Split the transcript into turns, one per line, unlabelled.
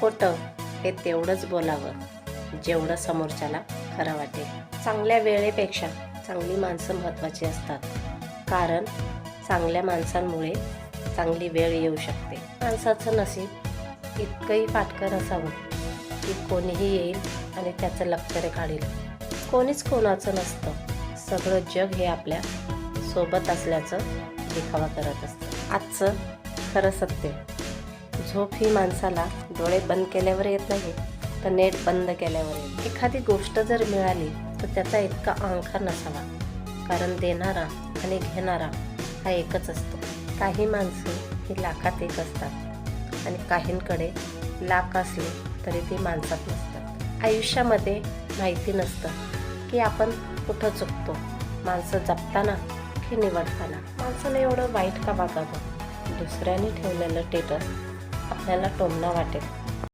खोटं हे तेवढंच बोलावं जेवढं समोरच्याला खरं वाटेल. चांगल्या वेळेपेक्षा चांगली माणसं महत्त्वाची असतात. कारण चांगल्या माणसांमुळे चांगली वेळ येऊ शकते. माणसाचं नसीब इतकंही फाटकं असावं की कोणीही येईल आणि त्याचं लक्तरे काढेल. कोणीच कोणाचं नसतं. सगळं जग हे आपल्यासोबत असल्याचं दिखावा करत असतं. आजचं खरं सत्य झोप ही माणसाला डोळे बंद केल्यावर येत नाही तर नेट बंद केल्यावर येत एखादी गोष्ट जर मिळाली तर त्याचा इतका अहंकार नसावा. कारण देणारा आणि घेणारा हा एकच असतो. काही माणसं ही लाखात एक असतात आणि काहींकडे लाख असले तरी ती माणसात नसतात. आयुष्यामध्ये माहिती नसतं की आपण कुठं चुकतो. माणसं जपताना की निवडताना? माणसाला एवढं वाईट का वागावं? दुसऱ्याने ठेवलेलं टेटस आपल्याला टोमणं वाटेल.